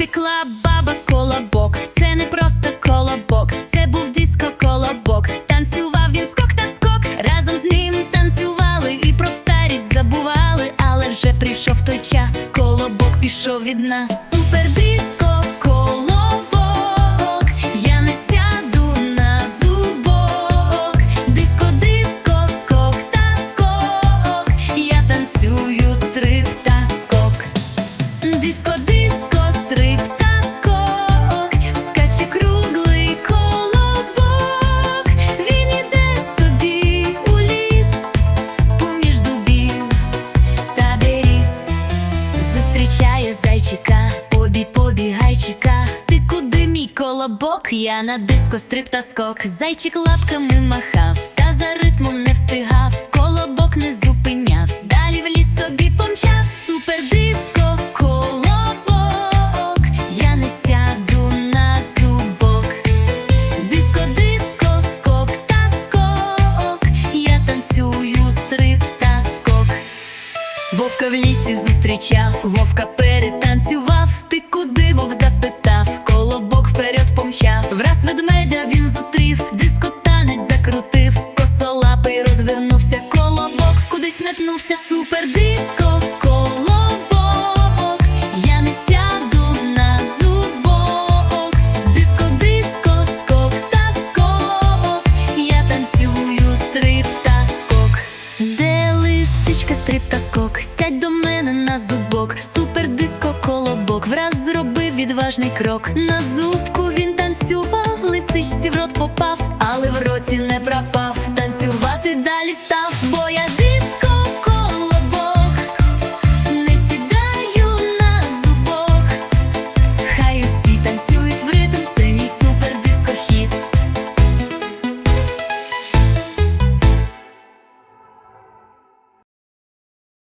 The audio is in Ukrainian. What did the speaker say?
Спекла баба колобок, це не просто колобок, це був диско колобок. Танцював він скок та скок. Разом з ним танцювали і про старість забували. Але вже прийшов той час, колобок пішов від нас. Супер диско колобок. Я не сяду на зубок. Диско, диско, скок та скок. Я танцюю стрип та скок. Диско, колобок? Я на диско, стрип та скок. Зайчик лапками махав, та за ритмом не встигав. Колобок не зупинявся, далі в ліс собі помчав. Супер диско, колобок. Я не сяду на зубок. Диско, диско, скок та скок. Я танцюю стрип та скок. Вовка в лісі зустрічав, вовка перетанцював. Ти куди метнувся, супер диско, колобок. Я не сяду на зубок. Диско, диско, скок та скок. Я танцюю стрип та скок. Де лисичка, стрип та скок, сядь до мене на зубок, супер диско колобок, враз зробив відважний крок. На зубку він танцював, лисичці в рот попав, але в роті не пропав. Танцювати далі став, бо я